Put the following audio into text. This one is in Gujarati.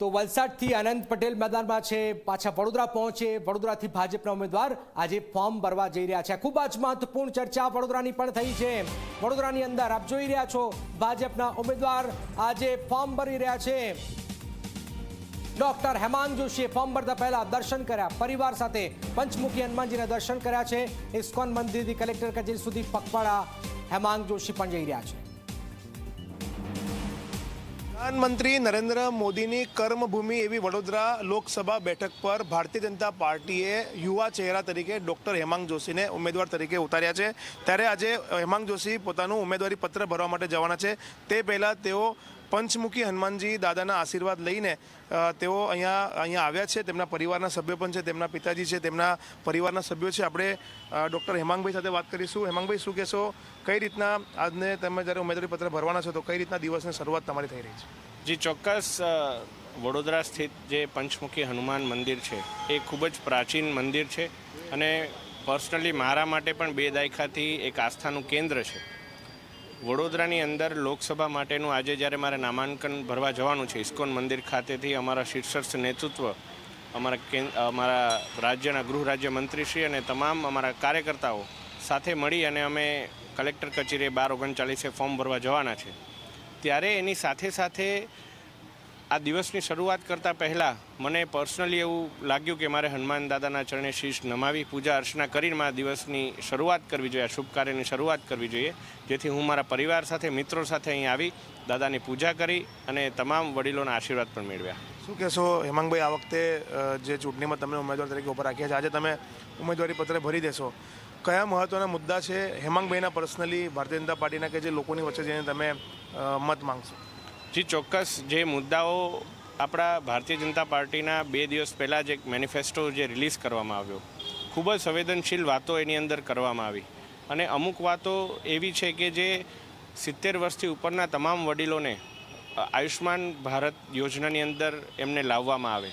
તો વલસાડથી આનંદ પટેલ મેદાનમાં છે, પાછા વડોદરા પહોંચે. વડોદરાથી ભાજપના ઉમેદવાર આજે ફોર્મ ભરવા જઈ રહ્યા છે. ખૂબ જ મહત્વપૂર્ણ ચર્ચા વડોદરાની પણ થઈ છે. વડોદરાની અંદર આપ જોઈ રહ્યા છો, ભાજપના ઉમેદવાર આજે ફોર્મ ભરી રહ્યા છે. ડોક્ટર હેમાંગ જોશીએ ફોર્મ ભરતા પહેલા દર્શન કર્યા. પરિવાર સાથે પંચમુખી હનુમાનજીના દર્શન કર્યા છે. ઇસ્કોન મંદિરથી કલેક્ટર કચેરી સુધી પગપાળા હેમાંગ જોશી પણ જઈ રહ્યા છે. પ્રધાનમંત્રી નરેન્દ્ર મોદીની કર્મભૂમિ એવી વડોદરા લોકસભા બેઠક પર ભારતીય જનતા પાર્ટીએ યુવા ચહેરા તરીકે ડૉક્ટર હેમાંગ જોશીને ઉમેદવાર તરીકે ઉતાર્યા છે. ત્યારે આજે હેમાંગ જોશી પોતાનું ઉમેદવારી પત્ર ભરવા માટે જવાના છે. તે પહેલાં તેઓ પંચમુખી હનુમાનજી દાદાના આશીર્વાદ લઈને તેઓ અહીંયા અહીંયા આવ્યા છે. તેમના પરિવારના સભ્યો પણ છે, તેમના પિતાજી છે, તેમના પરિવારના સભ્યો છે. આપણે ડૉક્ટર હેમાંગભાઈ સાથે વાત કરીશું. હેમાંગભાઈ, શું કહેશો? કઈ રીતના આજને તમે જ્યારે ઉમેદવારી પત્ર ભરવાના છો, તો કઈ રીતના દિવસની શરૂઆત તમારી થઈ રહી છે? જી, ચોક્કસ વડોદરા સ્થિત જે પંચમુખી હનુમાન મંદિર છે, એ ખૂબ જ પ્રાચીન મંદિર છે અને પર્સનલી મારા માટે પણ બે દાયકાથી એક આસ્થાનું કેન્દ્ર છે. વડોદરાની અંદર લોકસભા માટેનું આજે જ્યારે મારે નામાંકન ભરવા જવાનું છે, ઇસ્કોન મંદિર ખાતેથી અમારા શીર્ષસ્થ નેતૃત્વ, અમારા અમારા રાજ્યના ગૃહ રાજ્ય મંત્રીશ્રી અને તમામ અમારા કાર્યકર્તાઓ સાથે મળી અને અમે કલેક્ટર કચેરીએ બાર ઓગણચાલીસે ફોર્મ ભરવા જવાના છે. ત્યારે એની સાથે સાથે આ દિવસની શરૂઆત કરતાં પહેલાં મને પર્સનલી એવું લાગ્યું કે મારે હનુમાન દાદાના ચરણે શીશ નમાવી, પૂજા અર્ચના કરીને મારા દિવસની શરૂઆત કરવી જોઈએ, આ શુભ કાર્યની શરૂઆત કરવી જોઈએ. જેથી હું મારા પરિવાર સાથે, મિત્રો સાથે અહીં આવી, દાદાની પૂજા કરી અને તમામ વડીલોના આશીર્વાદ પણ મેળવ્યા. શું કહેશો, હેમાંગભાઈ, આ વખતે જે ચૂંટણીમાં તમે ઉમેદવાર તરીકે ઉપર રાખ્યા છે, આજે તમે ઉમેદવારી પત્ર ભરી દેશો. કયા મહત્વના મુદ્દા છે હેમાંગભાઈના પર્સનલી ભારતીય જનતા પાર્ટીના કે જે લોકોની વચ્ચે જઈને તમે મત માંગશો? જી, ચોક્કસ. જે મુદ્દાઓ આપણા ભારતીય જનતા પાર્ટીના બે દિવસ પહેલાં જ એક મેનિફેસ્ટો જે રિલીઝ કરવામાં આવ્યો, ખૂબ જ સંવેદનશીલ વાતો એની અંદર કરવામાં આવી. અને અમુક વાતો એવી છે કે જે સિત્તેર વર્ષથી ઉપરના તમામ વડીલોને આયુષ્યમાન ભારત યોજનાની અંદર એમને લાવવામાં આવે.